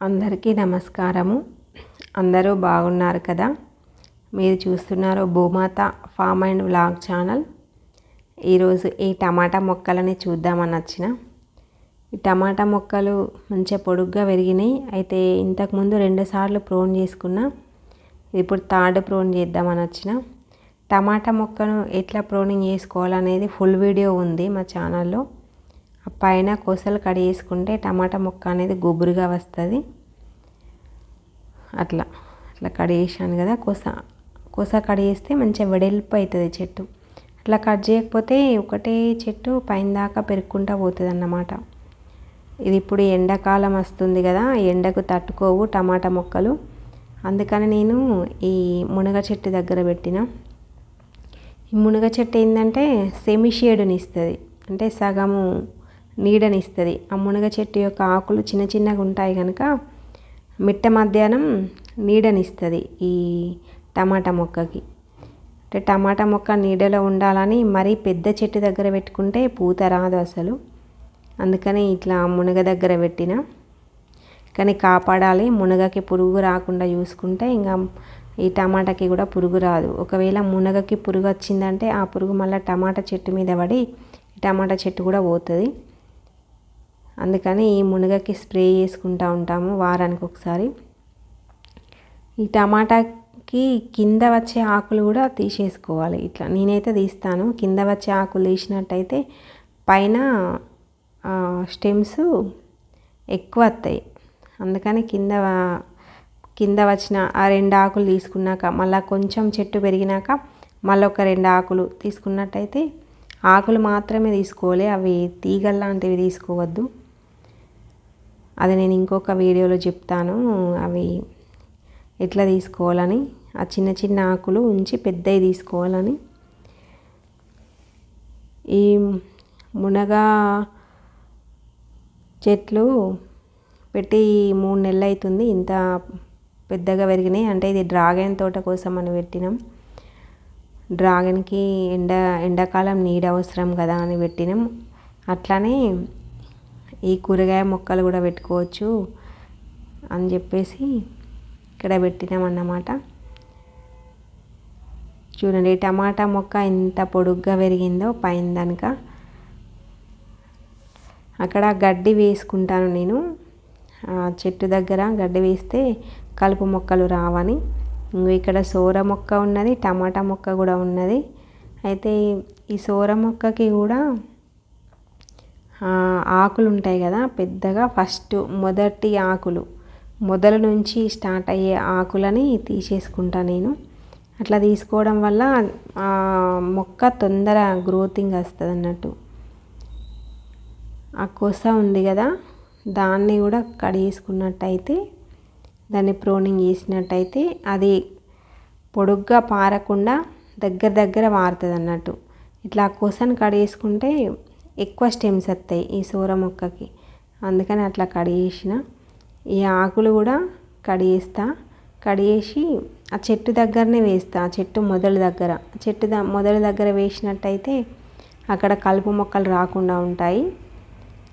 అందరికీ నమస్కారము. అందరూ బాగున్నారు కదా? మీరు చూస్తున్నారు భూమాత ఫామ్ అండ్ వ్లాగ్ ఛానల్. ఈరోజు ఈ టమాటా మొక్కలని చూద్దామని వచ్చిన. ఈ టమాటా మొక్కలు మంచిగా పొడుగ్గా పెరిగినాయి. అయితే ఇంతకుముందు రెండుసార్లు ప్రోన్ చేసుకున్నా. ఇప్పుడు థర్డ్ ప్రోన్ చేద్దామని వచ్చిన. టమాటా మొక్కను ఎట్లా ప్రోనింగ్ చేసుకోవాలనేది ఫుల్ వీడియో ఉంది మా ఛానల్లో. పైన కోసలు కడిగేసుకుంటే టమాటా మొక్క అనేది గుబురుగా వస్తుంది. అట్లా అట్లా కడిగేసాను కదా కోస కోస కడిగేస్తే మంచిగా వెడల్పు అవుతుంది చెట్టు. అట్లా కట్ చేయకపోతే ఒకటే చెట్టు పైన దాకా పెరుక్కుంటా పోతుంది అన్నమాట ఇది ఇప్పుడు ఎండాకాలం వస్తుంది కదా ఎండకు తట్టుకోవు టమాటా మొక్కలు. అందుకని నేను ఈ మునగ చెట్టు దగ్గర పెట్టిన. ఈ మునగ చెట్టు ఏంటంటే సెమి షేడుని ఇస్తుంది. అంటే సగము నీడనిస్తుంది. ఆ మునగ చెట్టు యొక్క ఆకులు చిన్న చిన్నగా ఉంటాయి కనుక మిట్ట మధ్యాహ్నం నీడనిస్తుంది ఈ టమాటా మొక్కకి. అంటే టమాటా మొక్క నీడలో ఉండాలని మరీ పెద్ద చెట్టు దగ్గర పెట్టుకుంటే పూత రాదు అసలు. అందుకని ఇట్లా మునగ దగ్గర పెట్టిన. కానీ కాపాడాలి మునగకి పురుగు రాకుండా చూసుకుంటే ఇంకా ఈ టమాటాకి కూడా పురుగు రాదు. ఒకవేళ మునగకి పురుగు వచ్చిందంటే ఆ పురుగు మళ్ళీ టమాటా చెట్టు మీద పడి టమాటా చెట్టు కూడా పోతుంది. అందుకని ఈ మునగకి స్ప్రే చేసుకుంటూ ఉంటాము వారానికి ఒకసారి. ఈ టమాటాకి కింద వచ్చే ఆకులు కూడా తీసేసుకోవాలి. ఇట్లా నేనైతే తీస్తాను. కింద వచ్చే ఆకులు తీసినట్టయితే పైన స్టెమ్స్ ఎక్కువ వస్తాయి. అందుకని కింద కింద వచ్చిన ఆ రెండు ఆకులు తీసుకున్నాక మళ్ళీ కొంచెం చెట్టు పెరిగినాక మళ్ళీ ఒక రెండు ఆకులు తీసుకున్నట్టయితే ఆకులు మాత్రమే తీసుకోవాలి. అవి తీగల్లాంటివి తీసుకోవద్దు. అది నేను ఇంకొక వీడియోలో చెప్తాను. అవి ఎట్లా తీసుకోవాలని ఆ చిన్న చిన్న ఆకులు ఉంచి పెద్దవి తీసుకోవాలని. ఈ మునగ చెట్లు పెట్టి మూడు నెలలు అవుతుంది ఇంత పెద్దగా పెరిగినాయి. అంటే ఇది డ్రాగన్ తోట కోసం అని పెట్టినాం. డ్రాగన్కి ఎండ ఎండాకాలం నీడ అవసరం కదా అని పెట్టినాం. అట్లానే ఈ కూరగాయ మొక్కలు కూడా పెట్టుకోవచ్చు అని చెప్పేసి ఇక్కడ పెట్టినాం అన్నమాట చూడండి టమాటా మొక్క ఎంత పొడుగ్గా పెరిగిందో పైన దానిక. అక్కడ గడ్డి వేసుకుంటాను నేను. చెట్టు దగ్గర గడ్డి వేస్తే కలుపు మొక్కలు రావని. ఇక్కడ సోర మొక్క ఉన్నది టమాటా మొక్క కూడా ఉన్నది. అయితే ఈ సోర మొక్కకి కూడా ఆకులు ఉంటాయి కదా పెద్దగా ఫస్ట్ మొదటి ఆకులు. మొదల నుంచి స్టార్ట్ అయ్యే ఆకులని తీసేసుకుంటా నేను. అట్లా తీసుకోవడం వల్ల మొక్క తొందర గ్రోతింగ్ వస్తుంది అన్నట్టు ఆ కొస ఉంది కదా దాన్ని కూడా కడిగేసుకున్నట్టయితే దాన్ని ప్రోనింగ్ చేసినట్టయితే అది పొడుగ్గా పారకుండా దగ్గర దగ్గర మారుతుంది అన్నట్టు ఇట్లా కొసను కడిగేసుకుంటే ఎక్కువ స్టెమ్స్ వస్తాయి ఈ సూర మొక్కకి. అందుకని అట్లా కడిగేసిన. ఈ ఆకులు కూడా కడిగేస్తా. కడిగేసి ఆ చెట్టు దగ్గరనే వేస్తా. ఆ చెట్టు మొదలు దగ్గర. చెట్టు ద మొదలు దగ్గర వేసినట్టయితే అక్కడ కలుపు మొక్కలు రాకుండా ఉంటాయి.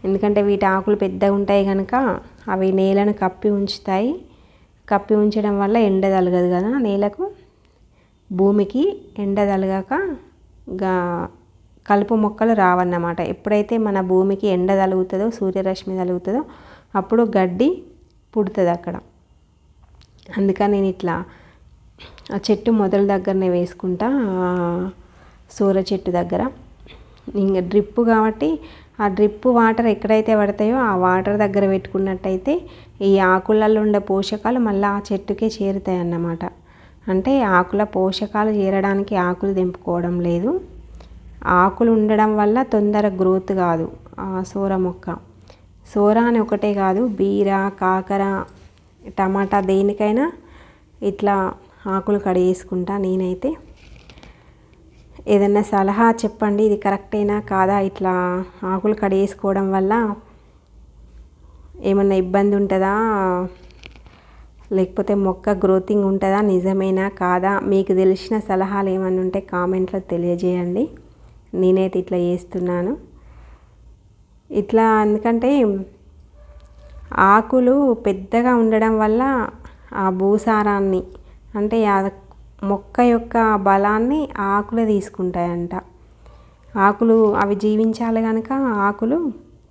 ఎందుకంటే వీటి ఆకులు పెద్దగా ఉంటాయి కనుక అవి నేలను కప్పి ఉంచుతాయి. కప్పి ఉంచడం వల్ల ఎండ తలగదు కదా నేలకు. భూమికి ఎండ తలగాక గా కలుపు మొక్కలు రావన్నమాట. ఎప్పుడైతే మన భూమికి ఎండ తలుగుతుందో సూర్యరశ్మి తలుగుతుందో అప్పుడు గడ్డి పుడుతుంది అక్కడ. అందుకని నేను ఇట్లా ఆ చెట్టు మొదల దగ్గరనే వేసుకుంటా సూర్య చెట్టు దగ్గర. ఇంకా డ్రిప్పు కాబట్టి ఆ డ్రిప్పు వాటర్ ఎక్కడైతే పడతాయో ఆ వాటర్ దగ్గర పెట్టుకున్నట్టయితే ఈ ఆకులలో ఉండే పోషకాలు మళ్ళీ ఆ చెట్టుకే చేరుతాయి అన్నమాట అంటే ఆకుల పోషకాలు చేరడానికి ఆకులు దింపుకోవడం లేదు. ఆకులు ఉండడం వల్ల తొందర గ్రోత్ కాదు. సోర మొక్క. సోర అని ఒకటే కాదు బీర కాకర టమాటా దేనికైనా ఇట్లా ఆకులు కడిగేసుకుంటా నేనైతే. ఏదన్నా సలహా చెప్పండి ఇది కరెక్టేనా కాదా? ఇట్లా ఆకులు కడిగేసుకోవడం వల్ల ఏమన్నా ఇబ్బంది ఉంటుందా? లేకపోతే మొక్క గ్రోతింగ్ ఉంటుందా? నిజమేనా కాదా? మీకు తెలిసిన సలహాలు ఏమన్నా ఉంటే కామెంట్లో తెలియజేయండి. నేనైతే ఇట్లా చేస్తున్నాను. ఇట్లా ఎందుకంటే ఆకులు పెద్దగా ఉండడం వల్ల ఆ భూసారాన్ని అంటే మొక్క యొక్క బలాన్ని ఆకులు తీసుకుంటాయంట. ఆకులు అవి జీవించాలి కనుక ఆకులు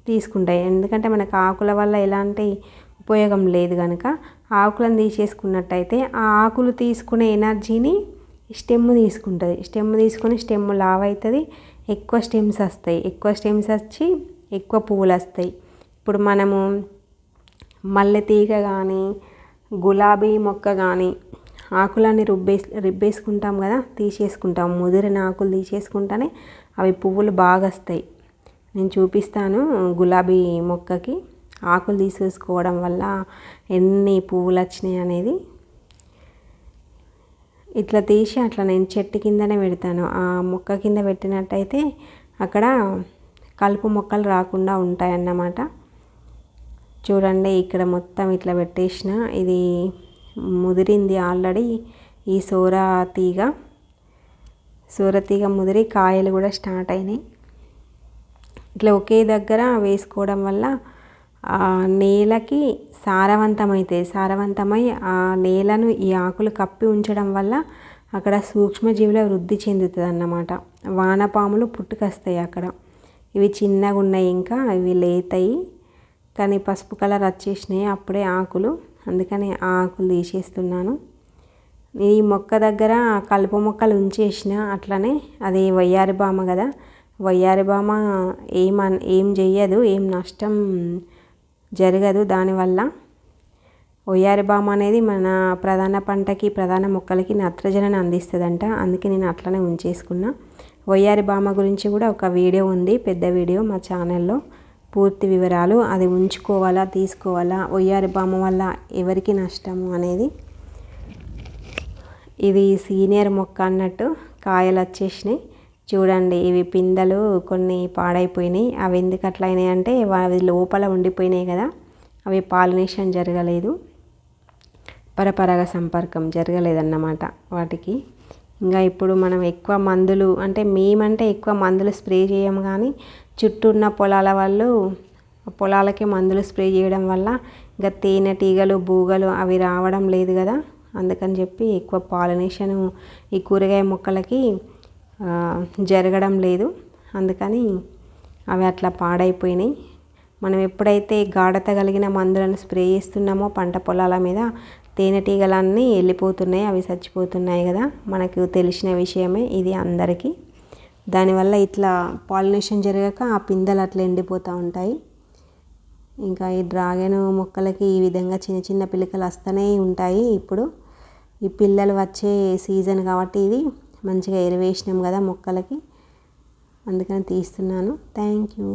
తీసుకుంటాయి. ఎందుకంటే మనకు ఆకుల వల్ల ఎలాంటి ఉపయోగం లేదు కనుక ఆకులను తీసేసుకున్నట్టయితే ఆ ఆకులు తీసుకునే ఎనర్జీని స్టెమ్ తీసుకుంటుంది. స్టెమ్ తీసుకొని స్టెమ్ లావ్ అవుతుంది ఎక్కువ స్టెమ్స్ వస్తాయి. ఎక్కువ స్టెమ్స్ వచ్చి ఎక్కువ పువ్వులు వస్తాయి. ఇప్పుడు మనము మల్లె తీగ కానీ గులాబీ మొక్క కానీ ఆకులన్నీ రుబ్బేసి రుబ్బేసుకుంటాం కదా తీసేసుకుంటాం. ముదిరిన ఆకులు తీసేసుకుంటానే అవి పువ్వులు బాగా వస్తాయి. నేను చూపిస్తాను గులాబీ మొక్కకి ఆకులు తీసేసుకోవడం వల్ల ఎన్ని పువ్వులు వచ్చినాయి అనేది. ఇట్లా తీసి అట్లా నేను చెట్టు కిందనే పెడతాను. ఆ మొక్క కింద పెట్టినట్టయితే అక్కడ కలుపు మొక్కలు రాకుండా ఉంటాయన్నమాట. చూడండి ఇక్కడ మొత్తం ఇట్లా పెట్టేసిన. ఇది ముదిరింది ఆల్రెడీ. ఈ సోర తీగ సోర తీగ ముదిరి కాయలు కూడా స్టార్ట్ అయినాయి. ఇట్లా ఒకే దగ్గర వేసుకోవడం వల్ల నేలకి సారవంతమవుతాయి సారవంతమై ఆ నేలను ఈ ఆకులు కప్పి ఉంచడం వల్ల అక్కడ సూక్ష్మజీవుల వృద్ధి చెందుతుంది అన్నమాట వానపాములు పుట్టుకొస్తాయి అక్కడ. ఇవి చిన్నగా ఉన్నాయి ఇంకా ఇవి లేతాయి. కానీ పసుపు కలర్ వచ్చేసినాయి అప్పుడే ఆకులు. అందుకని ఆ ఆకులు తీసేస్తున్నాను. ఈ మొక్క దగ్గర కలుపు మొక్కలు ఉంచేసిన అట్లనే అది వయ్యారి బామ కదా. వయ్యారి బామ ఏం ఏం చెయ్యదు ఏం నష్టం జరగదు. దానివల్ల ఒయ్యారి బామ అనేది మన ప్రధాన పంటకి ప్రధాన మొక్కలకి నత్రజనిని అందిస్తుందంట. అందుకే నేను అట్లనే ఉంచేసుకున్నా. ఒయ్యారి బామ గురించి కూడా ఒక వీడియో ఉంది. పెద్ద వీడియో మా ఛానల్లో. పూర్తి వివరాలు అది ఉంచుకోవాలా తీసుకోవాలా ఒయ్యారి బామ వల్ల ఎవరికి నష్టము అనేది ఇది సీనియర్ మొక్క అన్నట్టు కాయలు వచ్చేసినాయి. చూడండి ఇవి పిందెలు కొన్ని పాడైపోయినాయి. అవి ఎందుకు అట్లా అంటే అవి లోపల ఉండిపోయినాయి కదా. అవి పాలినేషన్ జరగలేదు. పరపరాగ సంపర్కం జరగలేదన్నమాట వాటికి. ఇంకా ఇప్పుడు మనం ఎక్కువ మందులు అంటే మేమంటే ఎక్కువ మందులు స్ప్రే చేయము కానీ చుట్టూ ఉన్న పొలాల వాళ్ళు పొలాలకే మందులు స్ప్రే చేయడం వల్ల ఇంకా తేనెటీగలు బూగలు అవి రావడం లేదు కదా. అందుకని చెప్పి ఎక్కువ పాలినేషన్ ఈ కూరగాయ మొక్కలకి జరగడం లేదు. అందుకని అవి అట్లా పాడైపోయినాయి. మనం ఎప్పుడైతే గాఢత కలిగిన మందులను స్ప్రే చేస్తున్నామో పంట పొలాల మీద తేనెటీగలన్నీ వెళ్ళిపోతున్నాయి అవి చచ్చిపోతున్నాయి కదా. మనకు తెలిసిన విషయమే ఇది అందరికీ. దానివల్ల ఇట్లా పాలినేషన్ జరగక ఆ పిందెలు అట్లా ఎండిపోతూ ఉంటాయి. ఇంకా ఈ డ్రాగన్ మొక్కలకి ఈ విధంగా చిన్న చిన్న పిల్లకలు వస్తూనే ఉంటాయి ఇప్పుడు. ఈ పిల్లలు వచ్చే సీజన్ కాబట్టి ఇది మంచిగా ఎరువేసినాం కదా మొక్కలకి. అందుకని తీస్తున్నాను. Thank you